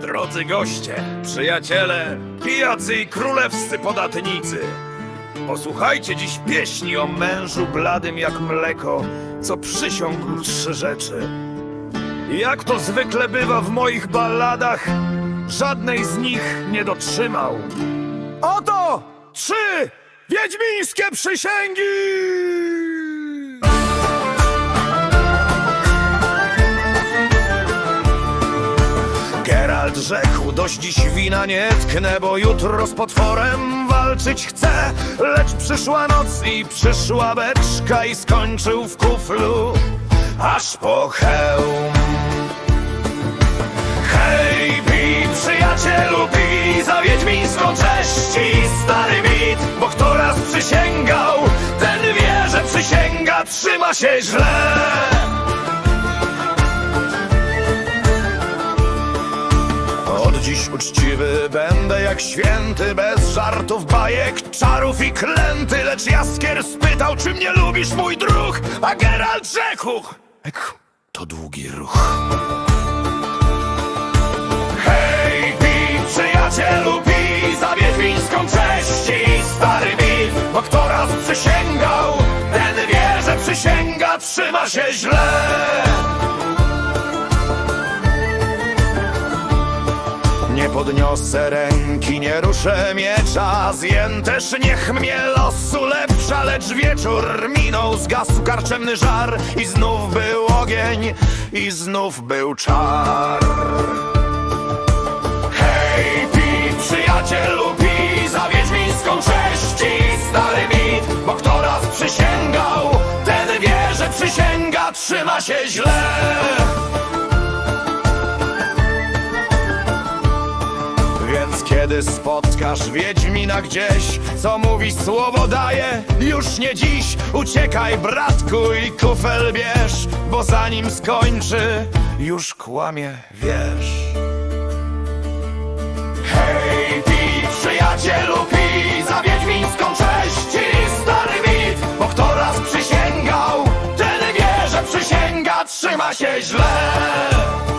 Drodzy goście, przyjaciele, pijacy i królewscy podatnicy, posłuchajcie dziś pieśni o mężu bladym jak mleko, co przysiągł trzy rzeczy. Jak to zwykle bywa w moich balladach, żadnej z nich nie dotrzymał. Oto trzy wiedźmińskie przysięgi! Geralt rzekł, dość dziś wina nie tknę, bo jutro z potworem walczyć chcę. Lecz przyszła noc i przyszła beczka i skończył w kuflu, aż po hełm. Hej, bij, przyjacielu, bij za wiedźmińską cześć i stary mit, bo kto raz przysięgał, ten wie, że przysięga trzyma się źle. Dziś uczciwy będę jak święty, bez żartów, bajek, czarów i klęty. Lecz Jaskier spytał, czy mnie lubisz, mój druh, a Geralt rzekł. Ek, to długi ruch. Hej, pij, przyjacielu, pij za wiedźmińską cześć i stary mit, bo kto raz przysięgał, ten wie, że przysięga trzyma się źle. Podniosę ręki, nie ruszę miecza Zjem też niech mnie losu lepsza Lecz wieczór minął, zgasł karczemny żar I znów był ogień, i znów był czar. Hej, pij, przyjacielu, pij Za wiedźmińską cześć i stary mit Bo kto raz przysięgał, ten wie, że przysięga trzyma się źle kiedy spotkasz Wiedźmina gdzieś, co mówi słowo daje, już nie dziś, uciekaj bratku i kufel bierz, bo zanim skończy, już kłamie, wiesz. Hej, pij, przyjacielu, pij za wiedźmińską cześć i stary mit, bo kto raz przysięgał, ten wie, że przysięga trzyma się źle.